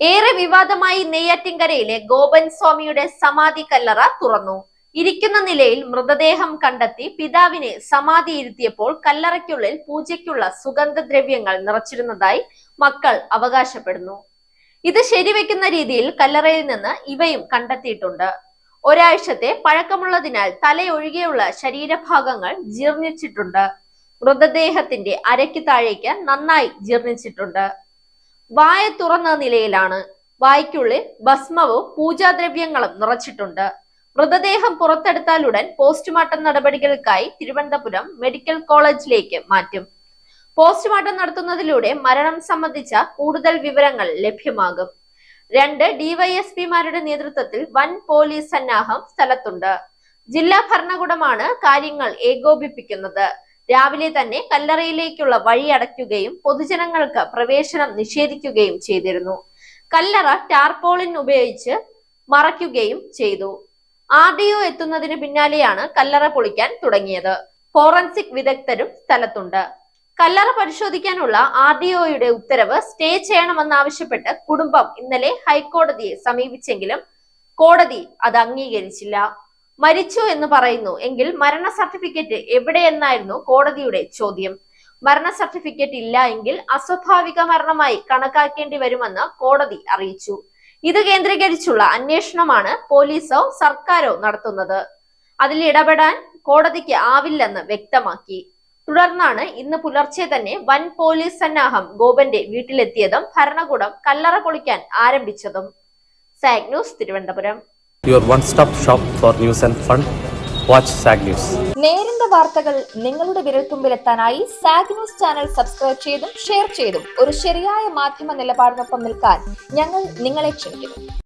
ഏറെ വിവാദമായി നെയ്യാറ്റിൻകരയിലെ ഗോപൻ സ്വാമിയുടെ സമാധി കല്ലറ തുറന്നു. ഇരിക്കുന്ന നിലയിൽ മൃതദേഹം കണ്ടെത്തി പിതാവിനെ സമാധി ഇരുത്തിയപ്പോൾ കല്ലറയ്ക്കുള്ളിൽ പൂജയ്ക്കുള്ള സുഗന്ധദ്രവ്യങ്ങൾ നിറച്ചിരുന്നതായി മക്കൾ അവകാശപ്പെടുന്നു. ഇത് ശരിവെക്കുന്ന രീതിയിൽ കല്ലറയിൽ നിന്ന് ഇവയും കണ്ടെത്തിയിട്ടുണ്ട്. ഒരാഴ്ചത്തെ പഴക്കമുള്ളതിനാൽ തലയൊഴികെയുള്ള ശരീരഭാഗങ്ങൾ ജീർണിച്ചിട്ടുണ്ട്. മൃതദേഹത്തിന്റെ അരയ്ക്ക് താഴേക്ക് നന്നായി ജീർണിച്ചിട്ടുണ്ട്. വായ തുറന്ന നിലയിലാണ് വായ്ക്കുള്ളിൽ ഭസ്മവും പൂജാദ്രവ്യങ്ങളും നിറച്ചിട്ടുണ്ട്. മൃതദേഹം പുറത്തെടുത്താലുടൻ പോസ്റ്റ്മോർട്ടം നടപടികൾക്കായി തിരുവനന്തപുരം മെഡിക്കൽ കോളേജിലേക്ക് മാറ്റും. പോസ്റ്റ്മോർട്ടം നടത്തുന്നതിലൂടെ മരണം സംബന്ധിച്ച കൂടുതൽ വിവരങ്ങൾ ലഭ്യമാകും. രണ്ട് ഡിവൈഎസ്പിമാരുടെ നേതൃത്വത്തിൽ വൻ പോലീസ് സന്നാഹം സ്ഥലത്തുണ്ട്. ജില്ലാ ഭരണകൂടമാണ് കാര്യങ്ങൾ ഏകോപിപ്പിക്കുന്നത്. രാവിലെ തന്നെ കല്ലറയിലേക്കുള്ള വഴി അടയ്ക്കുകയും പൊതുജനങ്ങൾക്ക് പ്രവേശനം നിഷേധിക്കുകയും ചെയ്തിരുന്നു. കല്ലറ ടാർപോളിൻ ഉപയോഗിച്ച് മറയ്ക്കുകയും ചെയ്തു. ആർ ഡി ഒ എത്തുന്നതിന് പിന്നാലെയാണ് കല്ലറ പൊളിക്കാൻ തുടങ്ങിയത്. ഫോറൻസിക് വിദഗ്ധരും സ്ഥലത്തുണ്ട്. കല്ലറ പരിശോധിക്കാനുള്ള ആർ ഡി ഒയുടെ ഉത്തരവ് സ്റ്റേ ചെയ്യണമെന്നാവശ്യപ്പെട്ട് കുടുംബം ഇന്നലെ ഹൈക്കോടതിയെ സമീപിച്ചെങ്കിലും കോടതി അത് അംഗീകരിച്ചില്ല. മരിച്ചു എന്ന് പറയുന്നു. എങ്കിൽ മരണ സർട്ടിഫിക്കറ്റ് എവിടെയെന്നായിരുന്നു കോടതിയുടെ ചോദ്യം. മരണ സർട്ടിഫിക്കറ്റ് ഇല്ല എങ്കിൽ അസ്വാഭാവിക മരണമായി കണക്കാക്കേണ്ടി വരുമെന്ന് കോടതി അറിയിച്ചു. ഇത് കേന്ദ്രീകരിച്ചുള്ള അന്വേഷണമാണ് പോലീസോ സർക്കാരോ നടത്തുന്നത്. അതിൽ ഇടപെടാൻ കോടതിക്ക് ആവില്ലെന്ന് വ്യക്തമാക്കി. തുടർന്നാണ് ഇന്ന് പുലർച്ചെ തന്നെ വൻ പോലീസ് സന്നാഹം ഗോപന്റെ വീട്ടിലെത്തിയതും ഭരണകൂടം കല്ലറ പൊളിക്കാൻ ആരംഭിച്ചതും. Zag news Thiruvananthapuram. Your one stop shop for news and fun watch zag news നേരിന്റെ വാർത്തകൾ നിങ്ങളുടെ വിരൽത്തുമ്പിലെത്താനായി സാഗ് ന്യൂസ് ചാനൽ സബ്സ്ക്രൈബ് ചെയ്തും ഷെയർ ചെയ്തും ഒരു ശരിയായ മാധ്യമ നിലപാടിനൊപ്പം നിൽക്കാൻ ഞങ്ങൾ നിങ്ങളെ ക്ഷണിക്കുന്നു.